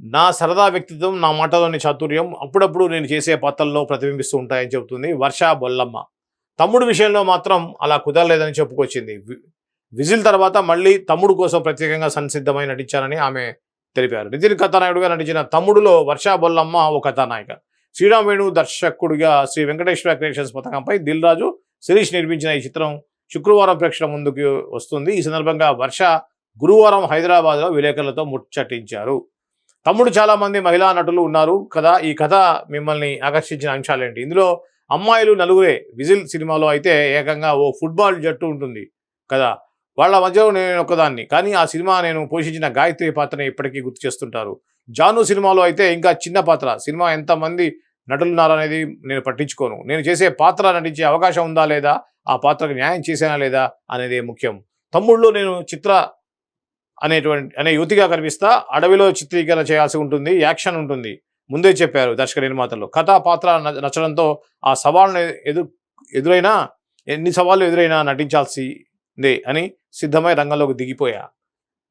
నా సరదా వ్యక్తిత్వం నా మాటలోని చాతుర్యం అప్పుడప్పుడు నేను చేసే పాత్రల్లో ప్రతిబింబిస్తూ ఉంటాయని చెబుతుంది వర్ష బొల్లమ్మ. తమ్ముడు విషయంలో మాత్రం అలా కుదరలేదని చెప్పుకొచ్చింది. వి- విజిల్ తర్వాత మళ్ళీ తమ్ముడు కోసం ప్రత్యేకంగా సంసిద్ధమై నటించానని ఆమె తెలిపారు. నితిన్ కథానాయుడుగా నటించిన తమ్ముడులో వర్ష బొల్లమ్మ ఓ కథానాయిక. శ్రీరామ్ వేణు దర్శకుడిగా శ్రీ వెంకటేశ్వర క్రియేషన్స్ పథకంపై దిల్ రాజు శిరీష్ నిర్మించిన ఈ చిత్రం శుక్రవారం ప్రేక్షకుల ముందుకు వస్తుంది. ఈ సందర్భంగా వర్ష గురువారం హైదరాబాద్లో విలేకరులతో ముచ్చటించారు. తమ్ముడు చాలామంది మహిళా నటులు ఉన్నారు కదా ఈ కథ మిమ్మల్ని ఆకర్షించిన అంశాలేంటి? ఇందులో అమ్మాయిలు నలుగురే విజిల్ సినిమాలో అయితే ఏకంగా ఓ ఫుట్బాల్ జట్టు ఉంటుంది కదా వాళ్ళ మధ్యలో నేను ఒకదాన్ని కానీ ఆ సినిమా నేను పోషించిన గాయత్రి పాత్రని ఇప్పటికీ గుర్తు చేస్తుంటారు. జాను సినిమాలో అయితే ఇంకా చిన్న పాత్ర. సినిమా ఎంతమంది నటులున్నారనేది నేను పట్టించుకోను. నేను చేసే పాత్ర నటించే అవకాశం ఉందా లేదా? ఆ పాత్రకు న్యాయం చేశానా లేదా? అనేది ముఖ్యం. తమ్ముళ్ళు నేను చిత్ర అనేటువంటి అనే యువతిగా కనిపిస్తా అడవిలో చిత్రీకరణ చేయాల్సి ఉంటుంది యాక్షన్ ఉంటుంది. ముందే చెప్పారు దర్శక నిర్మాతలు. కథా పాత్ర నచ్చడంతో ఆ సవాళ్ళను ఎదు ఎదురైనా ఎన్ని సవాళ్ళు ఎదురైనా నటించాల్సిందే అని సిద్ధమై రంగంలోకి దిగిపోయా.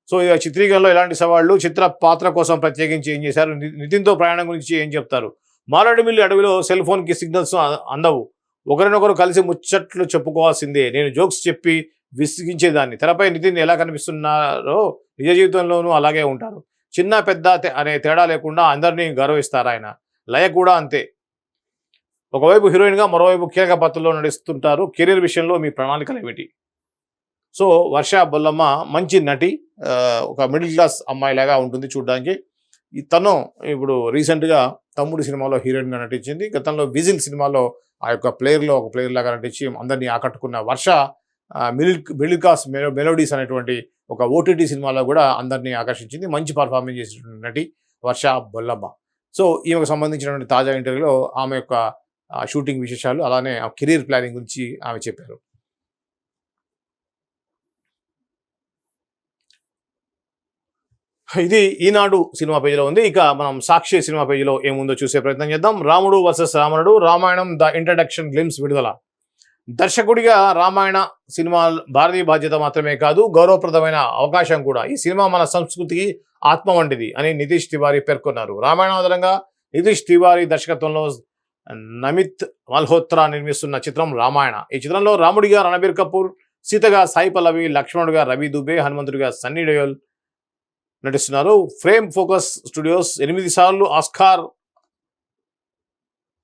సో ఇక చిత్రీకరణలో ఎలాంటి సవాళ్ళు చిత్ర పాత్ర కోసం ప్రత్యేకించి ఏం చేశారు ని- నితిన్తో ప్రయాణం గురించి ఏం చెప్తారు? మారేడుమిల్లి అడవిలో సెల్ ఫోన్కి సిగ్నల్స్ అందవు. ఒకరినొకరు కలిసి ముచ్చట్లు చెప్పుకోవాల్సిందే. నేను జోక్స్ చెప్పి విసిగించేదాన్ని. తెరపై నితిన్ ఎలా కనిపిస్తున్నారో నిజ జీవితంలోనూ అలాగే ఉంటారు. చిన్న పెద్ద అనే తేడా లేకుండా అందరినీ గౌరవిస్తారు ఆయన. లయ కూడా అంతే. ఒకవైపు హీరోయిన్గా మరోవైపు కీలక పాత్రలో నడుస్తుంటారు కెరీర్ విషయంలో మీ ప్రణాళికలు ఏమిటి? సో వర్ష బొల్లమ్మ మంచి నటి ఒక మిడిల్ క్లాస్ అమ్మాయిలాగా ఉంటుంది చూడడానికి. తను ఇప్పుడు రీసెంట్గా తమ్ముడు సినిమాలో హీరోయిన్గా నటించింది. గతంలో విజిల్ సినిమాలో ఆ యొక్క ప్లేయర్లో ఒక ప్లేయర్ లాగా నటించి అందరినీ ఆకట్టుకున్న Varsha middle middle class melodies అనేటువంటి ఒక ఓటీటీ సినిమాలో కూడా అందరినీ ఆకర్షించింది. మంచి పర్ఫార్మెన్స్ చేసినటువంటి నటి వర్ష బొల్లమ్మ. సో ఈమెకు సంబంధించినటువంటి తాజా ఇంటర్వ్యూలో ఆమె యొక్క షూటింగ్ విశేషాలు అలానే ఆ కెరీర్ ప్లానింగ్ గురించి ఆమె చెప్పారు. ఇది ఈనాడు సినిమా పేజీలో ఉంది. ఇక మనం సాక్షి సినిమా పేజీలో ఏముందో చూసే ప్రయత్నం చేద్దాం. రాముడు వర్సెస్ రావణుడు. రామాయణం ద ఇంట్రడక్షన్ గ్లిమ్స్ విడుదల. దర్శకుడిగా రామాయణ సినిమా భారతీయ బాధ్యత మాత్రమే కాదు గౌరవప్రదమైన అవకాశం కూడా. ఈ సినిమా మన సంస్కృతికి ఆత్మ వంటిది అని నితీష్ తివారీ పేర్కొన్నారు. రామాయణ ఆధారంగా నితీష్ తివారీ దర్శకత్వంలో నమిత్ మల్హోత్రా నిర్మిస్తున్న చిత్రం రామాయణ. ఈ చిత్రంలో రాముడిగా రణబీర్ కపూర్ సీతగా సాయి పల్లవి లక్ష్మణుడిగా రవి దుబే హనుమంతుడిగా సన్నీ డయోల్ నటిస్తున్నారు. ఫ్రేమ్ ఫోకస్ స్టూడియోస్ ఎనిమిది సార్లు ఆస్కార్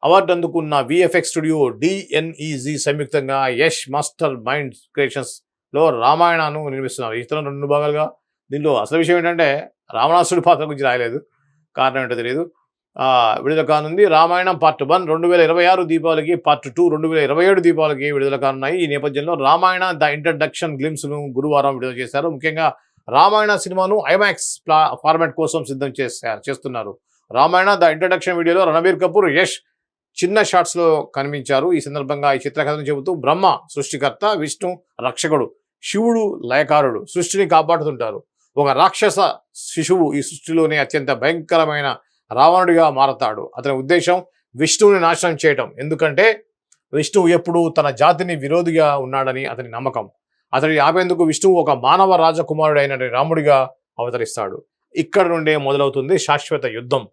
అవార్డు అందుకున్న విఎఫ్ఎక్స్ స్టూడియో డిఎన్ఈజీ సంయుక్తంగా యష్ మాస్టర్ మైండ్ క్రియేషన్స్లో రామాయణాను రామాయణను నిర్మిస్తున్నారు. ఈ చిత్రం రెండు భాగాలుగా. దీనిలో అసలు విషయం ఏంటంటే రావణాసుడి పాత్ర గురించి రాయలేదు. కారణం ఏంటో తెలియదు విడుదల కానుంది. రామాయణం పార్ట్ వన్ రెండు వేల ఇరవై ఆరు దీపావళికి పార్ట్ టూ రెండు వేల ఇరవై ఏడు దీపావళికి విడుదల కానున్నాయి. ఈ నేపథ్యంలో రామాయణ ద ఇంట్రడక్షన్ గ్లిమ్స్ను గురువారం విడుదల చేశారు. ముఖ్యంగా రామాయణ సినిమాను ఐమాక్స్ ప్లా ఫార్మాట్ కోసం సిద్ధం చేశారు చేస్తున్నారు. రామాయణ ద ఇంట్రడక్షన్ వీడియోలో రణబీర్ కపూర్ యష్ చిన్న షాట్స్లో కనిపించారు. ఈ సందర్భంగా ఈ చిత్రకథను చెబుతూ బ్రహ్మ సృష్టికర్త విష్ణు రక్షకుడు శివుడు లయకారుడు సృష్టిని కాపాడుతుంటారు. ఒక రాక్షస శిశువు ఈ సృష్టిలోనే అత్యంత భయంకరమైన రావణుడిగా మారతాడు. అతని ఉద్దేశం విష్ణువుని నాశనం చేయటం. ఎందుకంటే విష్ణువు ఎప్పుడూ తన జాతిని విరోధిగా ఉన్నాడని అతని నమ్మకం. అతడిని ఆపేందుకు విష్ణువు ఒక మానవ రాజకుమారుడైన రాముడిగా అవతరిస్తాడు. ఇక్కడ నుండే మొదలవుతుంది శాశ్వత యుద్ధం.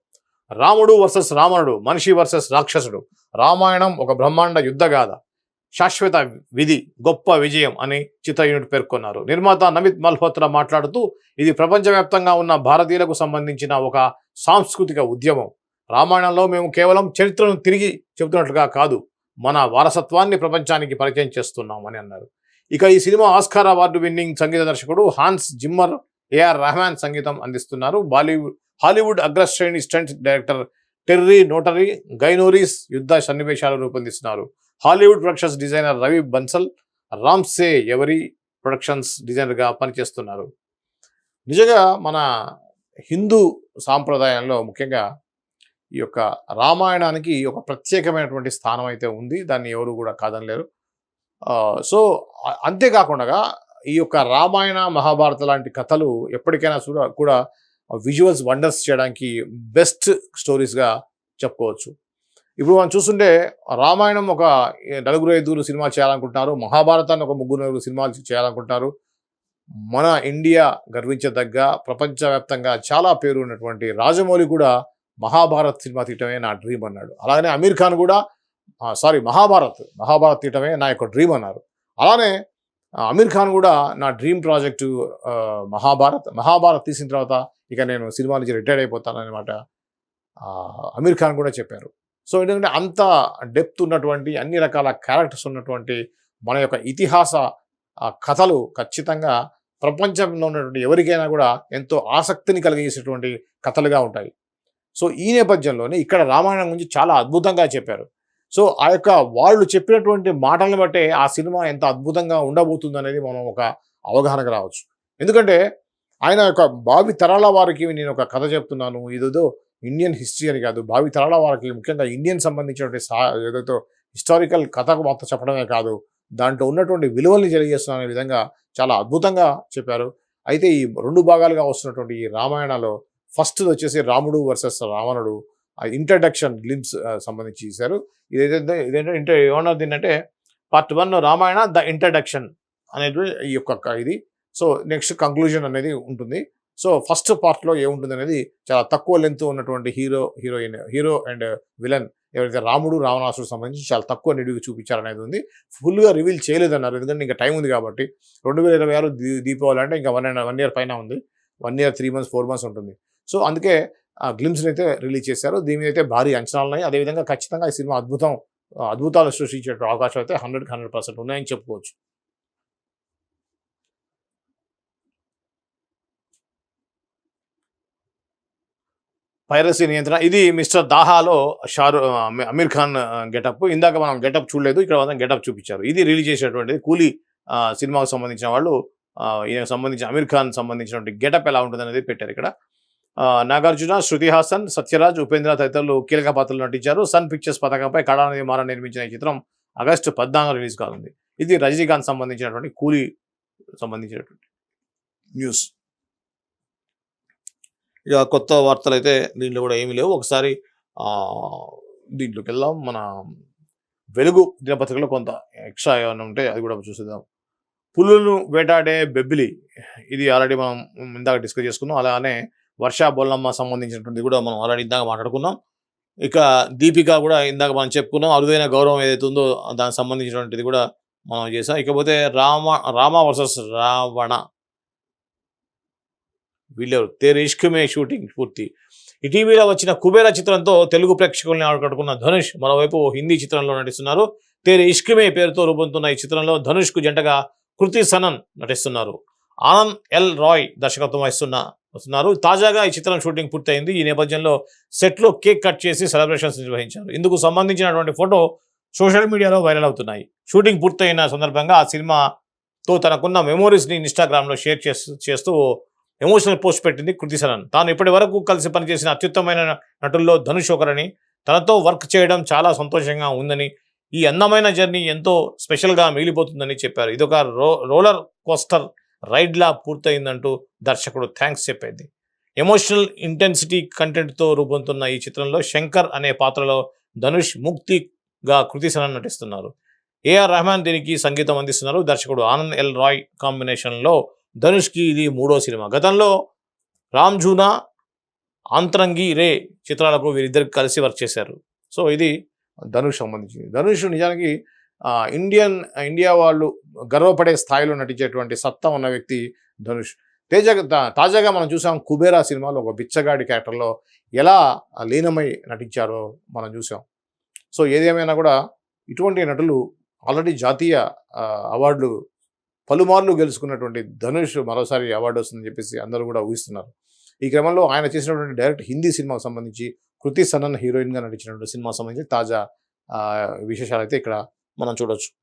రాముడు వర్సెస్ రావణుడు మనిషి వర్సెస్ రాక్షసుడు. రామాయణం ఒక బ్రహ్మాండ యుద్ధగాథ. శాశ్వత విధి గొప్ప విజయం అని చిత్ర యూనిట్ పేర్కొన్నారు. నిర్మాత నమిత్ మల్హోత్రా మాట్లాడుతూ ఇది ప్రపంచవ్యాప్తంగా ఉన్న భారతీయులకు సంబంధించిన ఒక సాంస్కృతిక ఉద్యమం. రామాయణంలో మేము కేవలం చరిత్రను తిరిగి చెబుతున్నట్లుగా కాదు మన వారసత్వాన్ని ప్రపంచానికి పరిచయం చేస్తున్నాం అని అన్నారు. ఇక ఈ సినిమా ఆస్కార్ అవార్డు విన్నింగ్ సంగీత దర్శకుడు హాన్స్ జిమ్మర్ ఏఆర్ రెహమాన్ సంగీతం అందిస్తున్నారు. బాలీవుడ్ హాలీవుడ్ అగ్రశ్రేణి స్టంట్ డైరెక్టర్ టెర్రీ నోటరీ గైనోరీస్ యుద్ధ సన్నివేశాలు రూపొందిస్తున్నారు. Hollywood productions designer Ravi Bansal Ramsey ఎవరి ప్రొడక్షన్స్ డిజైనర్గా పనిచేస్తున్నారు. నిజంగా మన హిందూ సాంప్రదాయంలో ముఖ్యంగా ఈ యొక్క రామాయణానికి ఒక ప్రత్యేకమైనటువంటి స్థానం అయితే ఉంది. దాన్ని ఎవరు కూడా కాదనలేరు. సో అంతేకాకుండా ఈ యొక్క రామాయణ మహాభారత లాంటి కథలు ఎప్పటికైనా కూడా విజువల్స్ వండర్స్ చేయడానికి బెస్ట్ స్టోరీస్గా చెప్పుకోవచ్చు. ఇప్పుడు మనం చూస్తుంటే రామాయణం ఒక నలుగురు ఐదుగురు సినిమా చేయాలనుకుంటున్నారు. మహాభారతాన్ని ఒక ముగ్గురు నలుగురు సినిమాలు చేయాలనుకుంటున్నారు. మన ఇండియా గర్వించదగ్గ ప్రపంచవ్యాప్తంగా చాలా పేరు ఉన్నటువంటి రాజమౌళి కూడా మహాభారత్ సినిమా తీయటమే నా డ్రీమ్ అన్నాడు. అలాగనే అమీర్ ఖాన్ కూడా సారీ మహాభారత్ మహాభారత్ తీయటమే నా యొక్క డ్రీమ్ అన్నారు. అలానే అమీర్ ఖాన్ కూడా నా డ్రీమ్ ప్రాజెక్టు మహాభారత్ మహాభారత్ తీసిన తర్వాత ఇక నేను సినిమా నుంచి రిటైర్డ్ అయిపోతానన్నమాట. అమీర్ ఖాన్ కూడా చెప్పారు. సో ఎందుకంటే అంత డెప్త్ ఉన్నటువంటి అన్ని రకాల క్యారెక్టర్స్ ఉన్నటువంటి మన యొక్క ఇతిహాస కథలు ఖచ్చితంగా ప్రపంచంలో ఉన్నటువంటి ఎవరికైనా కూడా ఎంతో ఆసక్తిని కలిగజేసేటువంటి కథలుగా ఉంటాయి. సో ఈ నేపథ్యంలోనే ఇక్కడ రామాయణం గురించి చాలా అద్భుతంగా చెప్పారు. సో ఆ యొక్క వాళ్ళు చెప్పినటువంటి మాటలను బట్టే ఆ సినిమా ఎంత అద్భుతంగా ఉండబోతుంది అనేది మనం ఒక అవగాహనకు రావచ్చు. ఎందుకంటే ఆయన యొక్క భావి తరాల వారికి నేను ఒక కథ చెప్తున్నాను. ఇదేదో ఇండియన్ హిస్టరీ అని కాదు. భావి తరాల వారికి ముఖ్యంగా ఇండియన్ సంబంధించినటువంటి సా ఏదైతే హిస్టారికల్ కథకు మాత్రం చెప్పడమే కాదు దాంట్లో ఉన్నటువంటి విలువల్ని తెలియజేస్తున్న అనే విధంగా చాలా అద్భుతంగా చెప్పారు. అయితే ఈ రెండు భాగాలుగా వస్తున్నటువంటి ఈ రామాయణలో ఫస్ట్ వచ్చేసి రాముడు వర్సెస్ రావణుడు. ఇంట్రడక్షన్ గ్లిమ్స్ సంబంధించి చేశారు. ఇదేంటంటే ఇదేంటంటే ఇంటర్ ఏమన్నా దీన్నంటే part one Ramayana the introduction అనేది ఈ యొక్క ఇది. సో నెక్స్ట్ కంక్లూజన్ అనేది ఉంటుంది. సో ఫస్ట్ పార్ట్లో ఏముంటుంది అనేది చాలా తక్కువ లెంత్ ఉన్నటువంటి hero heroine hero and villain ఎవరైతే రాముడు రావణాసుడు సంబంధించి చాలా తక్కువ నిడివి చూపించారనేది ఉంది. ఫుల్గా రివీల్ చేయలేదన్నారు. ఎందుకంటే ఇంకా టైం ఉంది కాబట్టి. రెండు వేల ఇరవై ఆరు దీపావళి అంటే ఇంకా వన్ అండ్ వన్ ఇయర్ పైన ఉంది. One year three months four months ఉంటుంది. సో అందుకే గ్లిమ్స్ని అయితే రిలీజ్ చేశారు. దీని మీద అయితే భారీ అంచనాలు ఉన్నాయి అదేవిధంగా ఖచ్చితంగా ఈ సినిమా అద్భుతం అద్భుతాలు సృష్టించే అవకాశం అయితే హండ్రెడ్కి హండ్రెడ్ పర్సెంట్ ఉన్నాయని చెప్పుకోవచ్చు. పైరసీ నియంత్రణ. ఇది మిస్టర్ దాహాలో షారు అమీర్ ఖాన్ గెటప్. ఇందాక మనం గెటప్ చూడలేదు. ఇక్కడ మాత్రం గెటప్ చూపించారు. ఇది రిలీజ్ చేసేటువంటిది కూలీ సినిమాకు సంబంధించిన వాళ్ళు ఈయనకు సంబంధించిన అమీర్ ఖాన్ సంబంధించినటువంటి గెటప్ ఎలా ఉంటుంది అనేది పెట్టారు ఇక్కడ. నాగార్జున శృతి హాసన్ సత్యరాజ్ ఉపేంద్ర తదితరులు కీలక పాత్రలు నటించారు. సన్ పిక్చర్స్ పథకంపై కళానిధి మారా నిర్మించిన ఈ చిత్రం ఆగస్టు పద్నాలుగు రిలీజ్ కానుంది. ఇది రజనీకాంత్ సంబంధించినటువంటి కూలీ సంబంధించినటువంటి న్యూస్. ఇక కొత్త వార్తలు అయితే దీంట్లో కూడా ఏమీ లేవు. ఒకసారి దీంట్లోకి వెళ్దాం మన వెలుగు దినపత్రికలో కొంత ఎక్స్ట్రా ఏమైనా ఉంటే అది కూడా చూసేద్దాం. పులులను వేటాడే బెబ్బిలి ఇది ఆల్రెడీ మనం ఇందాక డిస్కస్ చేసుకున్నాం. అలానే వర్షా బొల్లమ్మ సంబంధించినటువంటి కూడా మనం ఆల్రెడీ ఇందాక మాట్లాడుకున్నాం. ఇక దీపిక కూడా ఇందాక మనం చెప్పుకున్నాం అరుదైన గౌరవం ఏదైతే ఉందో దానికి సంబంధించినటువంటిది కూడా మనం చేసాం ఇకపోతే రామ రామ వర్సెస్ రావణ. వీళ్ళెవరు? తేరే ఇష్కమే షూటింగ్ పూర్తి. ఇటీవల వచ్చిన కుబేర చిత్రంతో తెలుగు ప్రేక్షకుల్ని ఆడుకట్టుకున్న ధనుష్ మరోవైపు హిందీ చిత్రంలో నటిస్తున్నారు. తేరే ఇష్కమే పేరుతో రూపొందుతున్న ఈ చిత్రంలో ధనుష్కు జంటగా కృతి సనన్ నటిస్తున్నారు. ఆనంద్ ఎల్ రాయ్ దర్శకత్వం వహిస్తున్న వస్తున్నారు. తాజాగా ఈ చిత్రం షూటింగ్ పూర్తయింది. ఈ నేపథ్యంలో సెట్లో కేక్ కట్ చేసి సెలబ్రేషన్స్ నిర్వహించారు. ఇందుకు సంబంధించినటువంటి ఫోటో సోషల్ మీడియాలో వైరల్ అవుతున్నాయి. షూటింగ్ పూర్తయిన సందర్భంగా ఆ సినిమాతో తనకున్న మెమోరీస్ని ఇన్స్టాగ్రామ్లో షేర్ చేస్తూ చేస్తూ ఎమోషనల్ పోస్ట్ పెట్టింది కృతి సనన్ తాను ఇప్పటి వరకు కలిసి పనిచేసిన అత్యుత్తమైన నటుల్లో ధనుష్ ఒకరని తనతో వర్క్ చేయడం చాలా సంతోషంగా ఉందని ఈ అందమైన జర్నీ ఎంతో స్పెషల్గా మిగిలిపోతుందని చెప్పారు. ఇదొక రో రోలర్ కోస్టర్ రైడ్లా పూర్తయిందంటూ దర్శకుడు థ్యాంక్స్ చెప్పింది. ఎమోషనల్ ఇంటెన్సిటీ కంటెంట్తో రూపొందుతున్న ఈ చిత్రంలో శంకర్ అనే పాత్రలో ధనుష్ ముక్తిగా కృతి నటిస్తున్నారు. ఏఆర్ రెహమాన్ దీనికి సంగీతం అందిస్తున్నారు. దర్శకుడు ఆనంద్ ఎల్ రాయ్ కాంబినేషన్లో ధనుష్కి ఇది మూడో సినిమా. గతంలో రామ్జూనా ఆంతరంగి రే చిత్రాలకు వీరిద్దరికి కలిసి వర్క్ చేశారు. సో ఇది ధనుష్ సంబంధించింది. ధనుష్ నిజానికి ఇండియన్ ఇండియా వాళ్ళు గర్వపడే స్థాయిలో నటించేటువంటి సత్తా ఉన్న వ్యక్తి ధనుష్. తేజ తాజాగా మనం చూసాం కుబేరా సినిమాలో ఒక బిచ్చగాడి క్యారెక్టర్లో ఎలా లీనమై నటించారో మనం చూసాం. సో ఏదేమైనా కూడా ఇటువంటి నటులు ఆల్రెడీ జాతీయ అవార్డులు పలుమార్లు గెలుచుకున్నటువంటి ధనుష్ మరోసారి అవార్డు వస్తుందని చెప్పేసి అందరూ కూడా ఊహిస్తున్నారు. ఈ క్రమంలో ఆయన చేసినటువంటి డైరెక్ట్ హిందీ సినిమాకు సంబంధించి కృతి సనన్ హీరోయిన్గా నటించినటువంటి సినిమా సంబంధించి తాజా విశేషాలు అయితే ఇక్కడ మనం చూడొచ్చు.